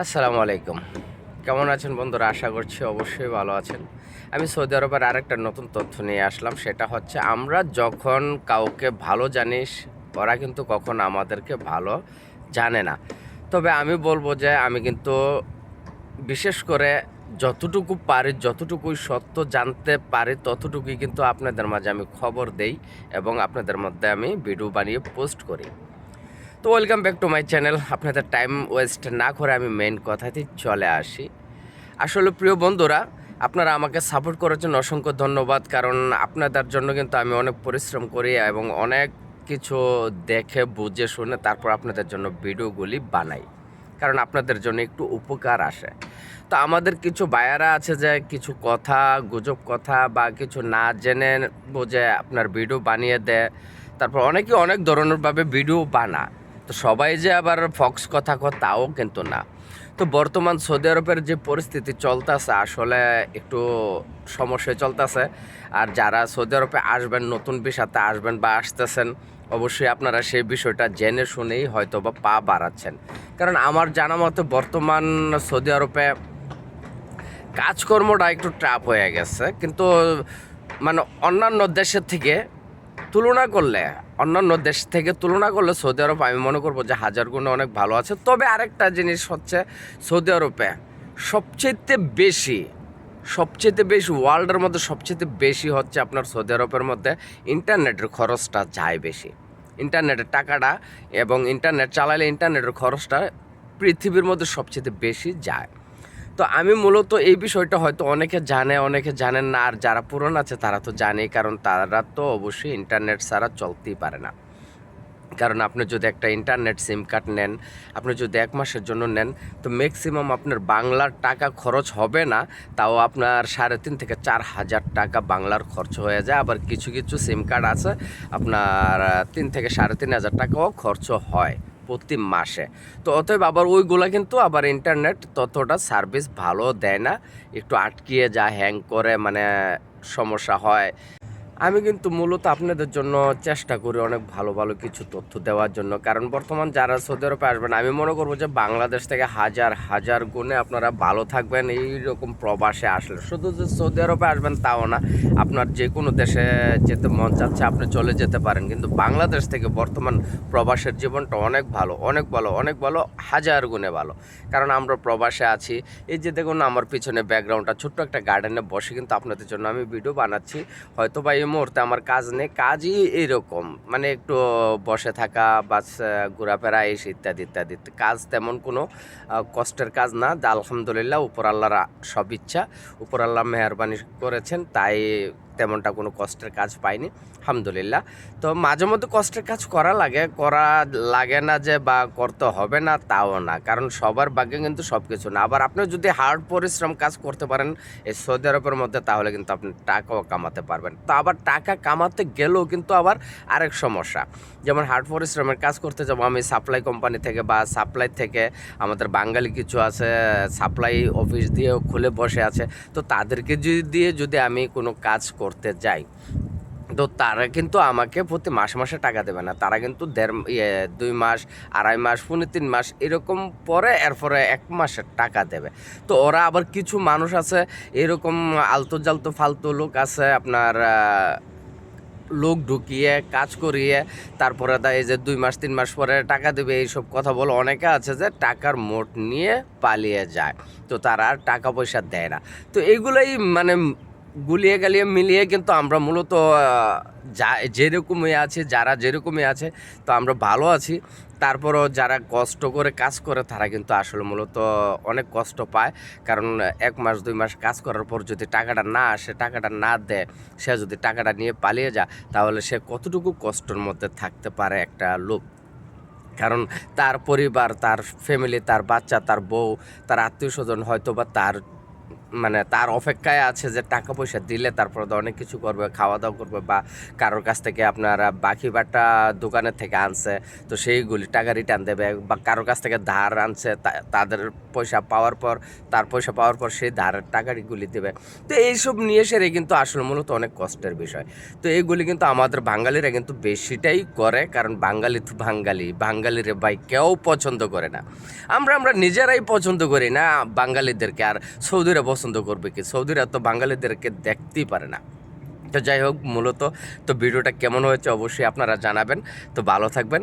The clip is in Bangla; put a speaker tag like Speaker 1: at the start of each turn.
Speaker 1: আসসালামু আলাইকুম। কেমন আছেন বন্ধুরা? আশা করছি অবশ্যই ভালো আছেন। আমি সৌদি আরবের আরেকটা নতুন তথ্য নিয়ে আসলাম, সেটা হচ্ছে আমরা যখন কাউকে ভালো জানিস, ওরা কিন্তু কখন আমাদেরকে ভালো জানে না। তবে আমি বলব যে, আমি কিন্তু বিশেষ করে যতটুকু পারি, যতটুকুই সত্য জানতে পারি, ততটুকুই কিন্তু আপনাদের মাঝে আমি খবর দেই এবং আপনাদের মধ্যে আমি ভিডিও বানিয়ে পোস্ট করি। তো welcome back to my channel আপনাদের টাইম ওয়েস্ট না করে আমি মেন কথাতেই চলে আসি। আসলে প্রিয় বন্ধুরা, আপনারা আমাকে সাপোর্ট করার জন্য অসংখ্য ধন্যবাদ, কারণ আপনাদের জন্য কিন্তু আমি অনেক পরিশ্রম করি এবং অনেক কিছু দেখে, বুঝে, শুনে তারপর আপনাদের জন্য ভিডিওগুলি বানাই, কারণ আপনাদের জন্য একটু উপকার আসে। তো আমাদের কিছু বায়ারা আছে যে, কিছু কথা, গুজব কথা বা কিছু না জেনে বুঝে আপনার ভিডিও বানিয়ে দেয়, তারপর অনেকে অনেক ধরনেরভাবে ভিডিও বানা তো সবাই যে আবার ফক্স কথা কয় তাও কিন্তু না। তো বর্তমান সৌদি আরবের যে পরিস্থিতি চলতেছে, আসলে একটু সমস্যায় চলতেছে। আর যারা সৌদি আরবে আসবেন, নতুন বিষাতে আসবেন বা আসতেছেন, অবশ্যই আপনারা সেই বিষয়টা জেনে শুনেই হয়তো বা পা বাড়াচ্ছেন। কারণ আমার জানা মতে বর্তমান সৌদি আরবে কাজকর্মটা একটু টাফ হয়ে গেছে। কিন্তু মানে অন্যান্য দেশের থেকে তুলনা করলে অন্যান্য দেশ থেকে তুলনা করলে সৌদি আরব, আমি মনে করব যে হাজার গুণে অনেক ভালো আছে। তবে আরেকটা জিনিস হচ্ছে সৌদি আরবে সবচেয়ে বেশি সবচেয়ে বেশি ওয়ার্ল্ডের মধ্যে সবচেয়ে বেশি হচ্ছে আপনার সৌদি আরবের মধ্যে ইন্টারনেটের খরচটা যায় বেশি। ইন্টারনেটের টাকাটা এবং ইন্টারনেট চালালে ইন্টারনেটের খরচটা পৃথিবীর মধ্যে সবচেয়ে বেশি যায়। তো আমি মূলত এই বিষয়টা হয়তো অনেকে জানে, অনেকে জানেন না, আর যারা পুরনো আছে তারা তো জানেই, কারণ তারা তো অবশ্যই ইন্টারনেট ছাড়া চলতেই পারে না। কারণ আপনি যদি একটা ইন্টারনেট সিম কার্ড নেন, আপনি যদি এক মাসের জন্য নেন, তো ম্যাক্সিমাম আপনার বাংলার টাকা খরচ হবে না, তাও আপনার সাড়ে তিন থেকে চার হাজার টাকা বাংলার খরচ হয়ে যায়। আবার কিছু কিছু সিম কার্ড আছে, আপনার তিন থেকে সাড়ে তিন হাজার টাকাও খরচ হয়। প্রতি মাসে। তো অতএব আবার ওইগুলা কিন্তু আবার ইন্টারনেট ততটা সার্ভিস ভালো দেয় না। একটু আটকিয়ে যা হ্যাং করে মানে সমস্যা হয়। আমি কিন্তু মূলত আপনাদের জন্য চেষ্টা করি অনেক ভালো ভালো কিছু তথ্য দেওয়ার জন্য। কারণ বর্তমান যারা সৌদি আরবে আসবেন, আমি মনে করব যে বাংলাদেশ থেকে হাজার হাজার গুণে আপনারা ভালো থাকবেন এই রকম প্রবাসে আসলে। শুধু যে সৌদি আরবে আসবেন তাও না, আপনার যে কোনো দেশে যেতে মন চাচ্ছে আপনি চলে যেতে পারেন। কিন্তু বাংলাদেশ থেকে বর্তমান প্রবাসের জীবনটা অনেক ভালো অনেক ভালো অনেক ভালো, হাজার গুণে ভালো। কারণ আমরা প্রবাসে আছি, এই যে দেখুন আমার পিছনে ব্যাকগ্রাউন্ডটা ছোট্ট একটা গার্ডেনে বসে কিন্তু আপনাদের জন্য আমি ভিডিও বানাচ্ছি। হয়তো বা এই মুহূর্তে আমার কাজ নেই, কাজই এরকম। মানে একটু বসে থাকা, বাস ঘোরাফেরা এসে ইত্যাদি ইত্যাদি। কাজ তেমন কোনো কষ্টের কাজ না। আলহামদুলিল্লাহ, উপর আল্লাহর সব ইচ্ছা, উপর আল্লাহ মেহরবানি করেছেন, তাই তেমনটা কোনো কষ্টের কাজ পাইনি আলহামদুলিল্লাহ তো মাঝে মধ্যে কষ্টের কাজ করা লাগে করা লাগে না যে বা করতে হবে না তাও না, কারণ সবার ভাগ্যে কিন্তু সব কিছু না। আবার আপনি যদি হার্ড পরিশ্রম কাজ করতে পারেন এই সৌদি আরবের মধ্যে, তাহলে কিন্তু আপনি টাকাও কামাতে পারবেন। তো আবার টাকা কামাতে গেলেও কিন্তু আবার আরেক সমস্যা, যেমন হার্ড পরিশ্রমের কাজ করতে যাব, আমি সাপ্লাই কোম্পানি থেকে বা সাপ্লাই থেকে আমাদের বাঙালি কিছু আছে সাপ্লাই অফিস দিয়েও খুলে বসে আছে। তো তাদেরকে যদি দিয়ে যদি আমি কোনো কাজ করতে যাই। তো তারা কিন্তু আমাকে প্রতি মাসে মাসে টাকা দেবে না। তারা কিন্তু দেড় ইয়ে দুই মাস, আড়াই মাস, পৌনে তিন মাস এরকম পরে এরপরে এক মাসের টাকা দেবে। তো ওরা আবার কিছু মানুষ আছে, এরকম আলতো জালতো ফালতু লোক আছে, আপনার লোক ঢুকিয়ে, কাজ করিয়ে, তারপরে তা এই যে দুই মাস, তিন মাস পরে টাকা দেবে, এইসব কথা বলে অনেকে আছে যে টাকার মোট নিয়ে পালিয়ে যায়। তো তারা আর টাকা পয়সা দেয় না। তো এইগুলোই মানে গুলিয়ে গালিয়ে মিলিয়ে কিন্তু আমরা মূলত যা, যেরকমই আছে, যারা যেরকমই আছে, তো আমরা ভালো আছি। তারপরও যারা কষ্ট করে কাজ করে, তারা কিন্তু আসলে মূলত অনেক কষ্ট পায়। কারণ এক মাস, দুই মাস কাজ করার পর যদি টাকাটা না আসে, টাকাটা না দেয়, সে যদি টাকাটা নিয়ে পালিয়ে যায়, তাহলে সে কতটুকু কষ্টের মধ্যে থাকতে পারে একটা লোক? কারণ তার পরিবার, তার ফ্যামিলি তার বাচ্চা, তার বউ, তার আত্মীয় স্বজন হয়তো বা তার মানে তার অপেক্ষায় আছে যে টাকা পয়সা দিলে তারপরে তো অনেক কিছু করবে খাওয়া দাওয়া করবে বা কারোর কাছ থেকে আপনারা বাকি বাটা দোকানের থেকে আনছে, তো সেইগুলি টাকা রিটার্ন দেবে বা কারোর কাছ থেকে ধার আনছে তাদের পয়সা পাওয়ার পর, তার পয়সা পাওয়ার পর সেই ধারের টাকাগুলি দেবে। তো এইসব নিয়ে সেরে কিন্তু আসলে মূলত অনেক কষ্টের বিষয়। তো এইগুলি কিন্তু আমাদের বাঙালিরা কিন্তু বেশিটাই করে, কারণ বাঙালি তো বাঙালি, বাঙালিরে ভাই কেউ পছন্দ করে না। আমরা আমরা নিজেরাই পছন্দ করি না বাঙালিদেরকে। আর সৌদিরা পছন্দ করবে কি? সৌদিরা তো বাঙালিদেরকে দেখতেই পারে না। তো যাই হোক, মূলত তো ভিডিওটা কেমন হয়েছে অবশ্যই আপনারা জানাবেন। তো ভালো থাকবেন।